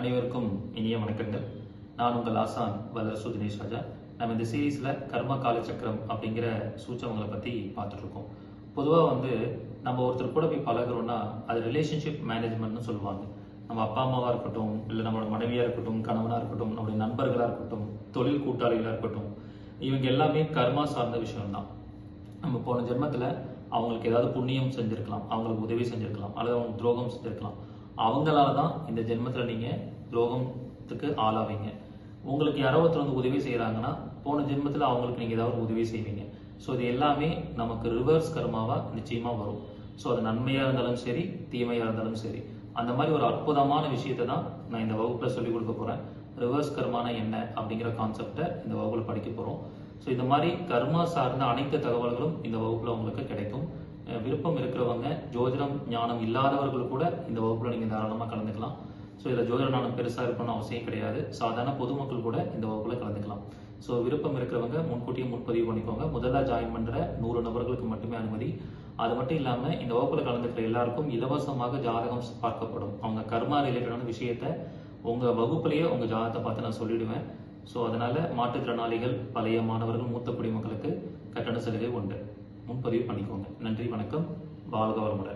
அனைவருக்கும் இனிய வணக்கங்கள். நான் உங்கள் ஆசான் வல்லரசு தினேஷ் ராஜா. நம்ம இந்த சீரீஸில் கர்ம காலச்சக்கரம் அப்படிங்கிற சூச்சவங்களை பற்றி பார்த்துட்ருக்கோம். பொதுவாக வந்து நம்ம ஒருத்தர் கூட போய் பழகுறோம்னா அது ரிலேஷன்ஷிப் மேனேஜ்மெண்ட்னு சொல்லுவாங்க. நம்ம அப்பா அம்மாவாக இருக்கட்டும் இல்லை நம்மளோட மனைவியாக இருக்கட்டும் கணவனாக இருக்கட்டும் நம்முடைய நண்பர்களாக இருக்கட்டும் தொழில் கூட்டாளிகளாக இருக்கட்டும் இவங்க எல்லாமே கர்மா சார்ந்த விஷயம்தான். நம்ம போன ஜென்மத்தில் அவங்களுக்கு ஏதாவது புண்ணியம் செஞ்சுருக்கலாம் அவங்களுக்கு உதவி செஞ்சுருக்கலாம் அல்லது அவங்க துரோகம் செஞ்சுருக்கலாம். அவங்களால தான் இந்த ஜென்மத்தில் நீங்கள் துரோகத்துக்கு ஆளாவீங்க. உங்களுக்கு யாரோ ஒருத்தர் வந்து உதவி செய்கிறாங்கன்னா போன ஜென்மத்தில் அவங்களுக்கு நீங்கள் ஏதாவது உதவி செய்வீங்க. ஸோ இது எல்லாமே நமக்கு ரிவர்ஸ் கர்மாவாக நிச்சயமாக வரும். ஸோ அது நன்மையாக இருந்தாலும் சரி தீமையாக இருந்தாலும் சரி. அந்த மாதிரி ஒரு அற்புதமான விஷயத்தை தான் நான் இந்த வகுப்பில் சொல்லிக் கொடுக்க போகிறேன் ரிவர்ஸ் கர்மான என்ன அப்படிங்கிற கான்செப்டை இந்த வகுப்பில் படிக்க போகிறோம் ஸோ இந்த மாதிரி கர்மா சார்ந்த அனைத்து தகவல்களும் இந்த வகுப்பில் உங்களுக்கு கிடைக்கும். விருப்பம் இருக்கிறவங்க ஜோதிடம் ஞானம் இல்லாதவர்கள் கூட இந்த வகுப்பில் நீங்கள் தாராளமாக கலந்துக்கலாம். ஸோ இதில் ஜோதிட ஞானம் பெருசாக இருக்கணும்னு அவசியம் கிடையாது. சாதாரண பொதுமக்கள் கூட இந்த வகுப்பில் கலந்துக்கலாம். ஸோ விருப்பம் இருக்கிறவங்க முன்கூட்டியே முன்பதிவு பண்ணிக்கோங்க. முதல்ல ஜாயின் பண்ணுற நூறு நபர்களுக்கு மட்டுமே அனுமதி. அது மட்டும் இல்லாமல் இந்த வகுப்பில் கலந்துக்கிற எல்லாருக்கும் இலவசமாக ஜாதகம் பார்க்கப்படும். அவங்க கர்மா ரிலேட்டடான விஷயத்த உங்கள் வகுப்புலேயே உங்கள் ஜாதகத்தை பார்த்து நான் சொல்லிடுவேன். ஸோ அதனால் மாற்றுத்திறனாளிகள் பழைய மாணவர்கள் மூத்த குடிமக்களுக்கு கட்டண சலுகை உண்டு. முன்பதிவு பண்ணிக்கோங்க. நன்றி வணக்கம். வாழ்க வளமுடன்